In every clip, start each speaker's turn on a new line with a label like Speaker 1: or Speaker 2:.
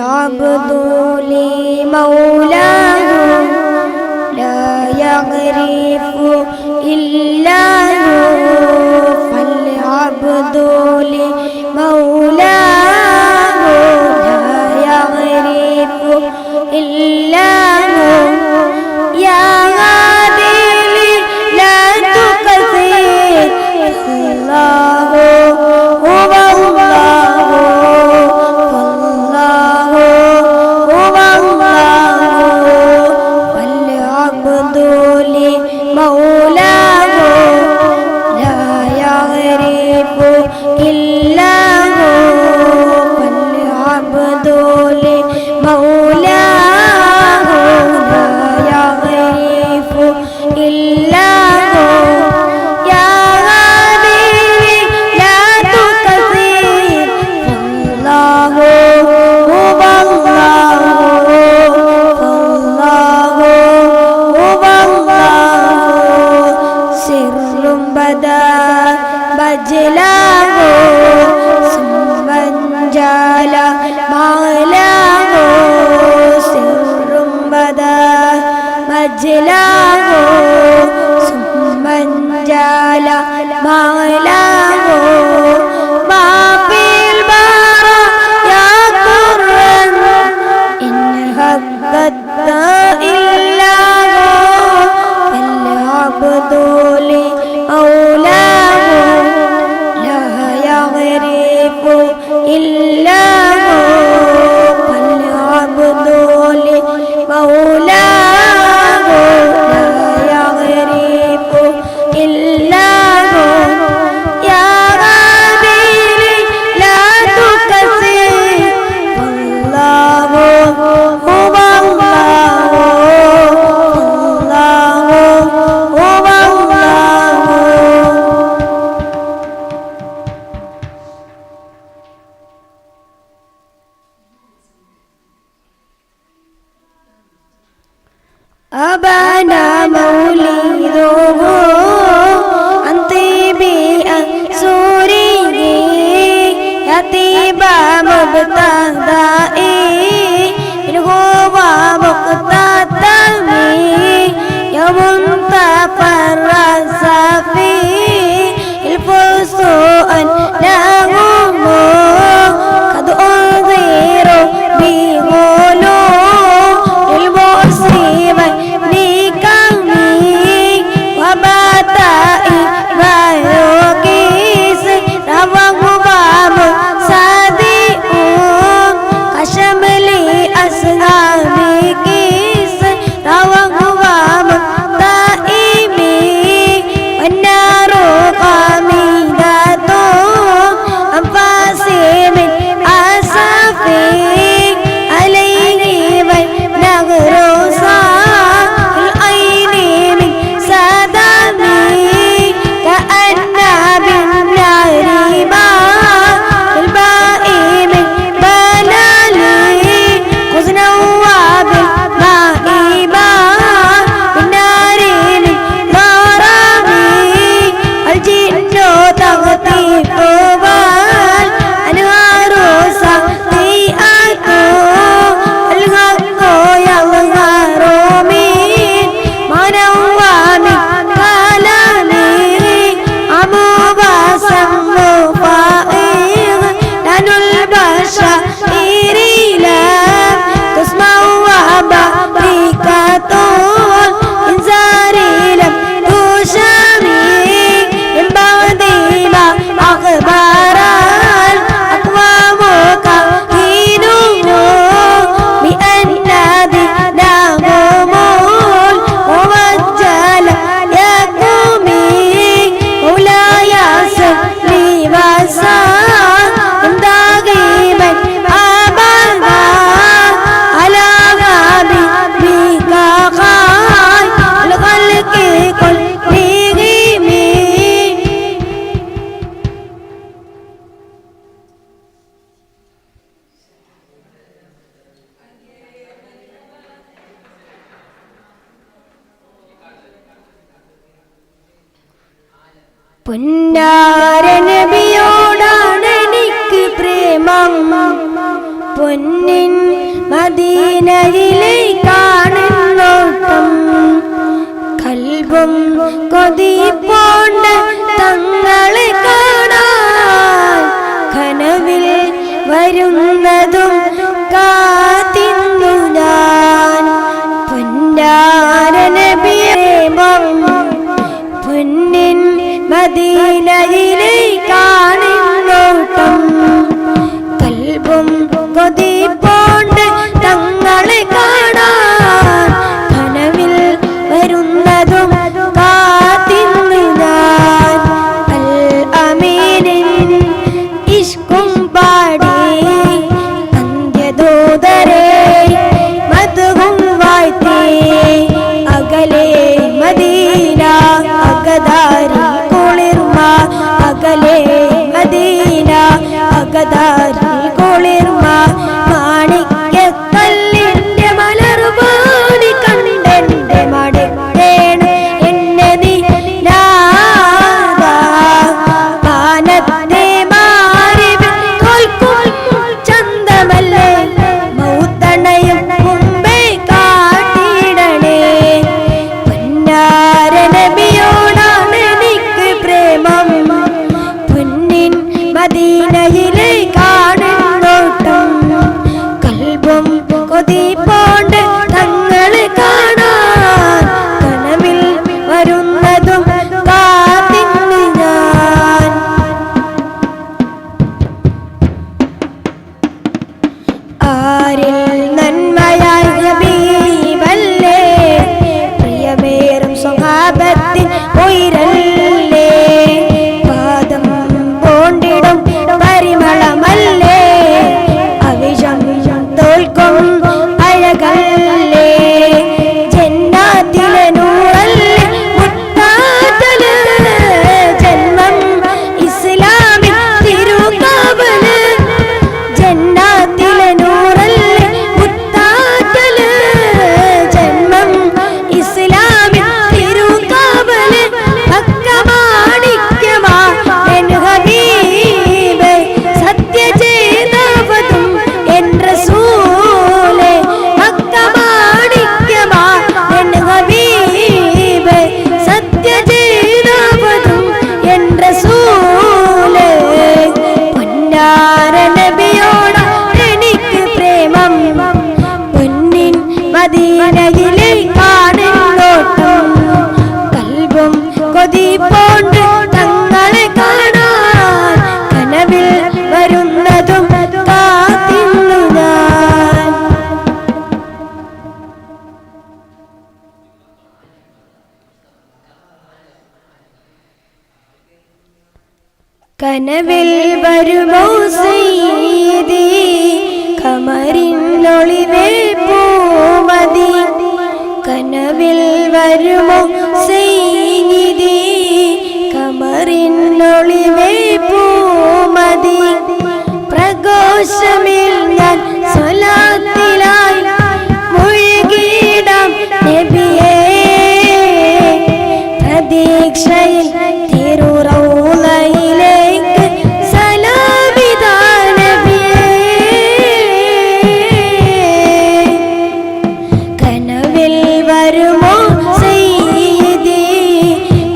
Speaker 1: عبد لمولاه പൊന്നാരനബിയോടാണ് എനിക്ക് പ്രേമം. പൊന്നിൻ മദീനയിലെ കാണുന്നോട്ടം. കൽവും കൊതിപ്പോ കനവിൽ വരുമോ കമറിൻ ഒളിവേ പൂമതി. കനവിൽ വരുമോ കമറിൻ ഒളിവേ വരുമോ ചെയ്തേ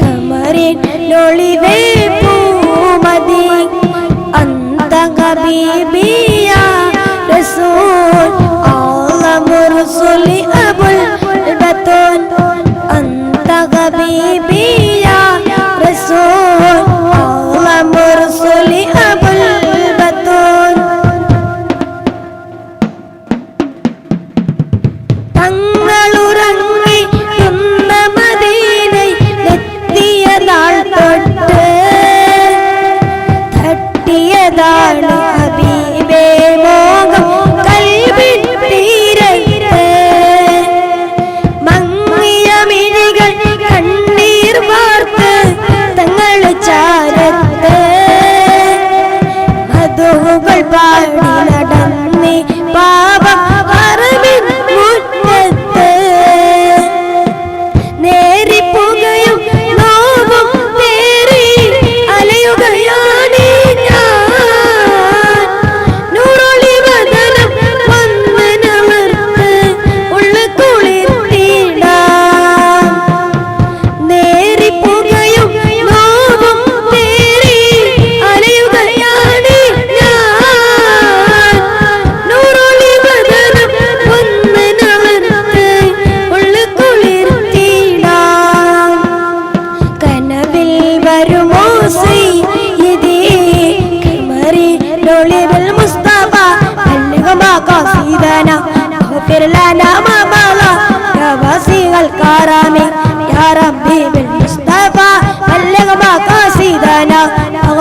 Speaker 1: കമറിനുള്ളിൽ അതാണ് ഹബീബേ മോഹം. കൽവിൻ തീരത്ത് മങ്ങിയ മിഴികൾ കണ്ണീർ വാർത്ത് തങ്ങൾ ചാരത്ത്. മധുകൾ പാടും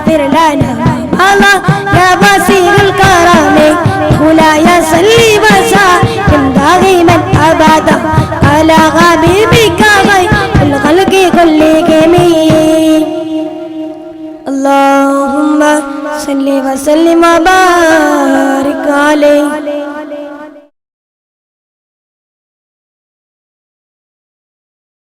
Speaker 1: واغفر لنا الله يا بصير الكرم مولاي صل وسلم دائما ابدا على حبيبك غير الخلق كلهم اللهم صل وسلم وبارك عليه